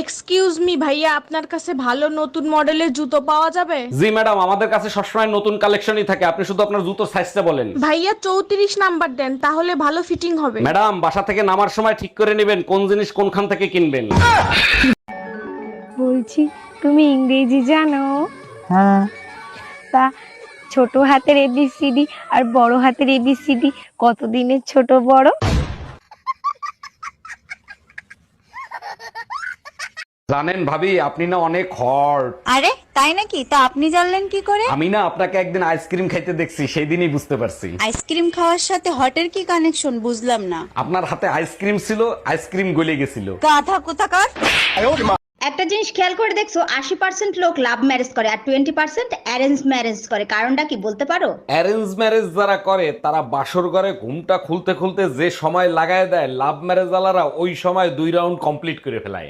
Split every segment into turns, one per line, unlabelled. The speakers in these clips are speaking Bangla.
এক্সকিউজ মি ভাইয়া আপনার কাছে ভালো নতুন মডেলের জুতো পাওয়া যাবে?
জি ম্যাডাম আমাদের কাছে সবসময় নতুন কালেকশনই থাকে। আপনি শুধু আপনার জুতোর সাইজটা বলেন।
ভাইয়া চৌত্রিশ নাম্বার দেন তাহলে ভালো ফিটিং হবে।
ম্যাডাম বাসা থেকে নামার সময় ঠিক করে নেবেন কোন জিনিস কোনখান থেকে কিনবেন।
বলছি তুমি ইংরেজি জানো?
হ্যাঁ।
তা ছোট হাতের এবিসিডি আর বড় হাতের এবিসিডি কতদিনের ছোট বড়?
জানেন ভাবি আপনি না অনেক হট
আরে তাই নাকি? তা আপনি জানলেন কি করে?
আমি না আপনাকে একদিন আইসক্রিম খাইতে দেখছি সেই দিনই বুঝতে পারছি।
আইসক্রিম খাওয়ার সাথে হটের কি কানেকশন বুঝলাম না।
আপনার হাতে আইসক্রিম ছিল আইসক্রিম গলে গেছিল।
গাধা কোথাকার?
একটা জিনিস খেয়াল করে দেখছ আশি পার্সেন্ট লোক লাভ ম্যারেজ করে আর টোয়েন্টি পার্সেন্ট অ্যারেঞ্জ ম্যারেজ করে। কারণটা কি বলতে পারো?
অ্যারেঞ্জ ম্যারেজ যারা করে তারা বাসর ঘরে ঘুমটা খুলতে খুলতে যে সময় লাগায় দেয় লাভ ম্যারেজ আলারা ওই সময় দুই রাউন্ড কমপ্লিট করে ফেলায়।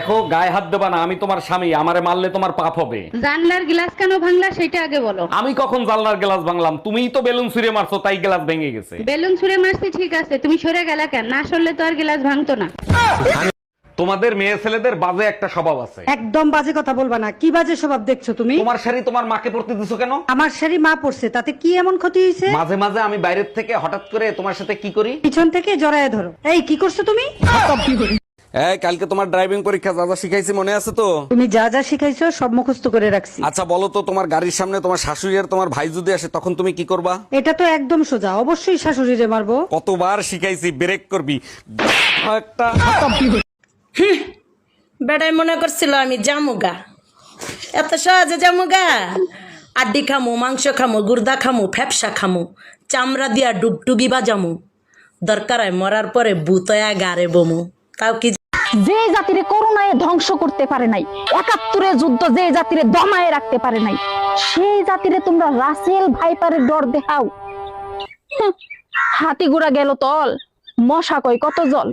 দেখো গায়ে হাত দেবা না আমি তোমার স্বামী আমারে মারলে তোমার পাপ হবে।
জানলার গ্লাস কেন ভাঙলা সেটা আগে বলো।
আমি কখন জানলার গ্লাস ভাঙলাম? তুমিই তো বেলুন ছুঁড়ে মারছো তাই গ্লাস ভেঙে গেছে।
বেলুন ছুঁড়ে মারছি ঠিক আছে তুমি সরে গেলা কেন? না সরলে তো আর গ্লাস ভাঙতো না।
তোমাদের মেয়ে ছেলেদের বাজে একটা স্বভাব আছে।
একদম বাজে কথা বলবা না। কি বাজে স্বভাব দেখছ তুমি?
তোমার শাড়ি তোমার মাকে পরতে দিছো কেন?
আমার শাড়ি মা পড়ছে তাতে কি এমন ক্ষতি হয়েছে
মাঝে মাঝে আমি বাইরের থেকে হঠাৎ করে তোমার সাথে কি করি?
পিছন থেকে জড়ায় ধরো। এই কি করছ তুমি?
এই কালকে তোমার ড্রাইভিং পরীক্ষা যা যা শিখাইছি মনে আছে তো?
তুমি যা যা শিখাইছো সব মুখস্থ করে রাখছি।
আচ্ছা বলো তো তোমার গাড়ির সামনে তোমার শাশুড়ি আর তোমার ভাই যদি আসে তখন তুমি কি করবা?
এটা তো একদম সোজা অবশ্যই শাশুড়িরে মারবো।
কতবার শিখাইছি ব্রেক করবি। একটা
বেড়াই মনে করছিল আমি জামুগা। এত সহজে জামুগা? আড্ডি খামু মাংস খামু গুর্দা খামু ফ্যাপসা খামু চামড়া দিয়া ডুবডুবি বাজামু দরকার হয় মরার পরে বুতয়া গারে বমু। তাও কি
যে জাতিরে করোনায় ধ্বংস করতে পারে নাই, একাত্তরে যুদ্ধ যে জাতিরে দমায় রাখতে পারে নাই, সেই জাতিরে তোমরা রাসেল ভাইপারের ডর দেখাও। হাতি গুড়া গেল তল, মশা কয় কত জল।